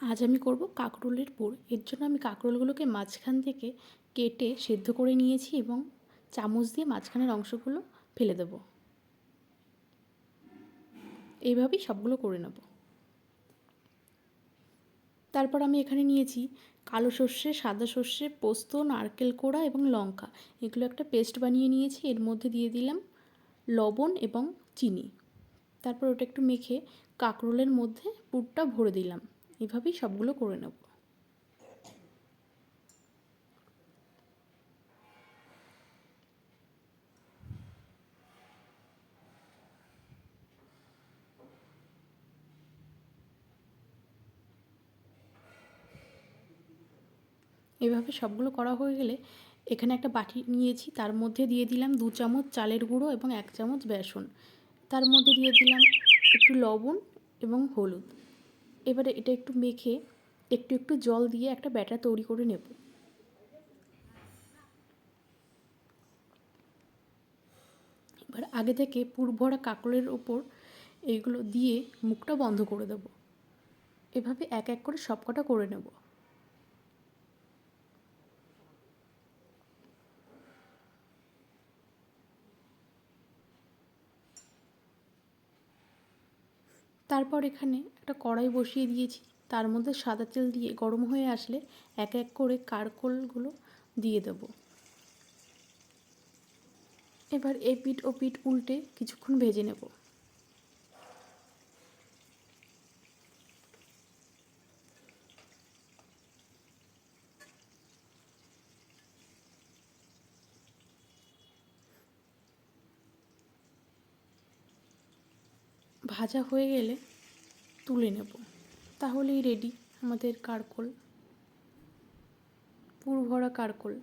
আজ আমি করব কাঁকরোলের পুর। এর জন্য আমি কাঁকরোলগুলোকে মাঝখান থেকে কেটে সেদ্ধ করে নিয়েছি এবং চামচ দিয়ে মাঝখানের অংশগুলো ফেলে দেবো। এইভাবেই সবগুলো করে নেব। তারপর আমি এখানে নিয়েছি কালো সর্ষে, সাদা সর্ষে, পোস্ত, নারকেল কোড়া এবং লঙ্কা। এগুলো একটা পেস্ট বানিয়ে নিয়েছি। এর মধ্যে দিয়ে দিলাম লবণ এবং চিনি। তারপর ওটা একটু মেখে কাঁকরোলের মধ্যে পুরটা ভরে দিলাম। এভাবেই সবগুলো করে নেব। এভাবে সবগুলো করা হয়ে গেলে এখানে একটা বাটি নিয়েছি, তার মধ্যে দিয়ে দিলাম দু চামচ চালের গুঁড়ো এবং এক চামচ বেসন। তার মধ্যে দিয়ে দিলাম একটু লবণ এবং হলুদ। এবারে এটা একটু মেখে একটু একটু জল দিয়ে একটা ব্যাটার তৈরি করে নেব। এবার আগে থেকে পুরভরা কাকলের ওপর এইগুলো দিয়ে মুখটা বন্ধ করে দেব। এভাবে এক এক করে সবকটা করে নেব। তারপর এখানে একটা কড়াই বসিয়ে দিয়েছি। তার মধ্যে সাদা তেল দিয়ে গরম হয়ে আসলে এক এক করে কারকোলগুলো দিয়ে দেব। এবার এ পিঠ ও পিঠ উল্টে কিছুক্ষণ ভেজে নেব। ভাজা হয়ে গেলে তুলে নেব। তাহলেই রেডি আমাদের কারকোল। পুর ভরা কারকোল।